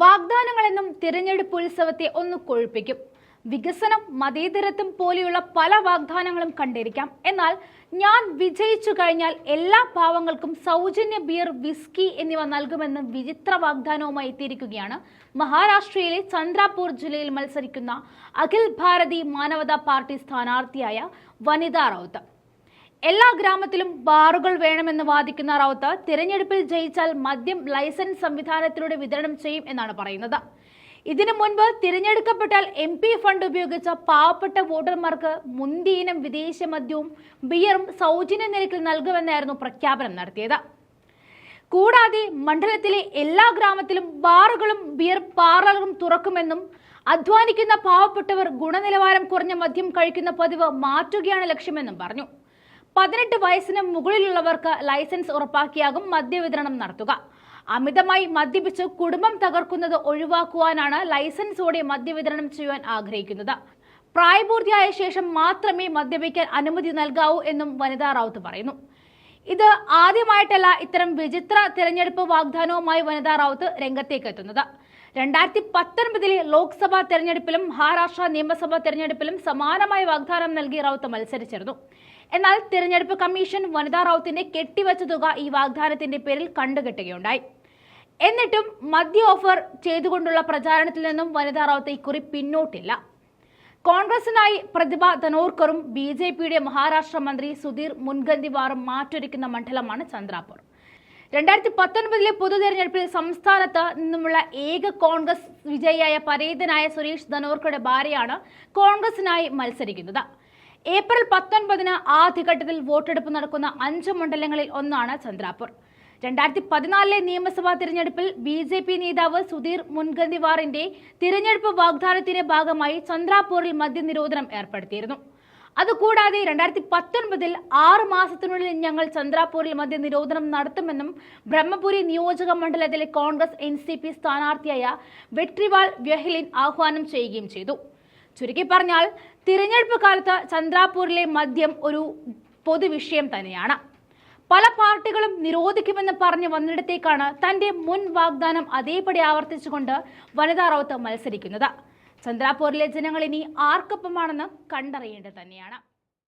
വാഗ്ദാനങ്ങളെന്നും തിരഞ്ഞെടുപ്പ് ഉത്സവത്തെ ഒന്ന് കൊഴുപ്പിക്കും. വികസനം മതേതരത്വം പോലെയുള്ള പല വാഗ്ദാനങ്ങളും കണ്ടിരിക്കാം. എന്നാൽ ഞാൻ വിജയിച്ചു കഴിഞ്ഞാൽ എല്ലാ പാവങ്ങൾക്കും സൗജന്യ ബിയർ വിസ്കി എന്നിവ നൽകുമെന്ന് വിചിത്ര വാഗ്ദാനവുമായി എത്തിയിരിക്കുകയാണ് മഹാരാഷ്ട്രയിലെ ചന്ദ്രാപൂർ ജില്ലയിൽ മത്സരിക്കുന്ന അഖിൽ ഭാരതി മാനവതാ പാർട്ടി സ്ഥാനാർത്ഥിയായ വനിതാ റൌത്ത്. എല്ലാ ഗ്രാമത്തിലും ബാറുകൾ വേണമെന്ന് വാദിക്കുന്ന റൌത്ത് തിരഞ്ഞെടുപ്പിൽ ജയിച്ചാൽ മദ്യം ലൈസൻസ് സംവിധാനത്തിലൂടെ വിതരണം ചെയ്യും എന്നാണ് പറയുന്നത്. ഇതിനു മുൻപ് തിരഞ്ഞെടുക്കപ്പെട്ടാൽ എം പി ഫണ്ട് ഉപയോഗിച്ച പാവപ്പെട്ട വോട്ടർമാർക്ക് മുന്തിയിനം വിദേശ മദ്യവും ബിയറും സൗജന്യ നിരക്കിൽ നൽകുമെന്നായിരുന്നു പ്രഖ്യാപനം നടത്തിയത്. കൂടാതെ മണ്ഡലത്തിലെ എല്ലാ ഗ്രാമത്തിലും ബാറുകളും ബിയർ പാർലറും തുറക്കുമെന്നും അധ്വാനിക്കുന്ന പാവപ്പെട്ടവർ ഗുണനിലവാരം കുറഞ്ഞ മദ്യം കഴിക്കുന്ന പതിവ് മാറ്റുകയാണ് ലക്ഷ്യമെന്നും പറഞ്ഞു. പതിനെട്ട് വയസ്സിന് മുകളിലുള്ളവർക്ക് ലൈസൻസ് ഉറപ്പാക്കിയാകും മദ്യവിതരണം നടത്തുക. അമിതമായി മദ്യപിച്ച് കുടുംബം തകർക്കുന്നത് ഒഴിവാക്കുവാനാണ് ലൈസൻസോടെ മദ്യവിതരണം ചെയ്യുവാൻ ആഗ്രഹിക്കുന്നത്. പ്രായപൂർത്തിയായ ശേഷം മാത്രമേ മദ്യപിക്കാൻ അനുമതി നൽകാവൂ എന്നും വനിതാ റാവുത്ത് പറയുന്നു. ഇത് ആദ്യമായിട്ടല്ല ഇത്തരം വിചിത്ര തിരഞ്ഞെടുപ്പ് വാഗ്ദാനവുമായി വനിതാ റാവുത്ത് രംഗത്തേക്ക് എത്തുന്നത്. രണ്ടായിരത്തി പത്തൊൻപതിലെ ലോക്സഭാ തെരഞ്ഞെടുപ്പിലും മഹാരാഷ്ട്ര നിയമസഭാ തെരഞ്ഞെടുപ്പിലും സമാനമായ വാഗ്ദാനം നൽകി റാവത്ത് മത്സരിച്ചിരുന്നു. എന്നാൽ തിരഞ്ഞെടുപ്പ് കമ്മീഷൻ വനിതാ റൌത്തിന്റെ കെട്ടിവച്ച തുക ഈ വാഗ്ദാനത്തിന്റെ പേരിൽ കണ്ടുകെട്ടുകയുണ്ടായി. എന്നിട്ടും മദ്യ ഓഫർ ചെയ്തുകൊണ്ടുള്ള പ്രചാരണത്തിൽ നിന്നും വനിതാ റൌത്ത് ഇക്കുറി പിന്നോട്ടില്ല. കോൺഗ്രസിനായി പ്രതിഭ ധനോർക്കറും ബി ജെ പിയുടെ മഹാരാഷ്ട്ര മന്ത്രി സുധീർ മുൻഗന്തിവാറും മാറ്റൊരുക്കുന്ന മണ്ഡലമാണ് ചന്ദ്രാപൂർ. രണ്ടായിരത്തി പത്തൊൻപതിലെ പൊതു തെരഞ്ഞെടുപ്പിൽ സംസ്ഥാനത്ത് നിന്നുമുള്ള ഏക കോൺഗ്രസ് വിജയിയായ പരേതനായ സുരേഷ് ധനോർക്കറുടെ ഭാര്യയാണ് കോൺഗ്രസിനായി മത്സരിക്കുന്നത്. ഏപ്രിൽ പത്തൊൻപതിന് ആദ്യഘട്ടത്തിൽ വോട്ടെടുപ്പ് നടക്കുന്ന അഞ്ച് മണ്ഡലങ്ങളിൽ ഒന്നാണ് ചന്ദ്രാപൂർ. രണ്ടായിരത്തി പതിനാലിലെ നിയമസഭാ തിരഞ്ഞെടുപ്പിൽ ബി ജെ പി നേതാവ് സുധീർ മുൻഗന്തിവാറിന്റെ തിരഞ്ഞെടുപ്പ് വാഗ്ദാനത്തിന്റെ ഭാഗമായി ചന്ദ്രാപൂരിൽ മദ്യനിരോധനം ഏർപ്പെടുത്തിയിരുന്നു. അതുകൂടാതെ രണ്ടായിരത്തി പത്തൊൻപതിൽ ആറ് മാസത്തിനുള്ളിൽ ഞങ്ങൾ ചന്ദ്രാപൂരിൽ മദ്യനിരോധനം നടത്തുമെന്നും ബ്രഹ്മപുരി നിയോജക മണ്ഡലത്തിലെ കോൺഗ്രസ് എൻ സി പി സ്ഥാനാർത്ഥിയായ വെട്രിവാൾ വ്യഹ്ലിൻ ആഹ്വാനം ചെയ്യുകയും ചെയ്തു. ചുരുക്കി പറഞ്ഞാൽ തിരഞ്ഞെടുപ്പ് കാലത്ത് ചന്ദ്രാപൂരിലെ മദ്യം ഒരു പൊതുവിഷയം തന്നെയാണ്. പല പാർട്ടികളും നിരോധിക്കുമെന്ന് പറഞ്ഞ് വന്നിടത്തേക്കാണ് തന്റെ മുൻ വാഗ്ദാനം അതേപടി ആവർത്തിച്ചുകൊണ്ട് വനിതാ റൌത്ത് മത്സരിക്കുന്നത്. ചന്ദ്രാപൂരിലെ ജനങ്ങൾ ഇനി ആർക്കൊപ്പമാണെന്ന് കണ്ടറിയേണ്ടത് തന്നെയാണ്.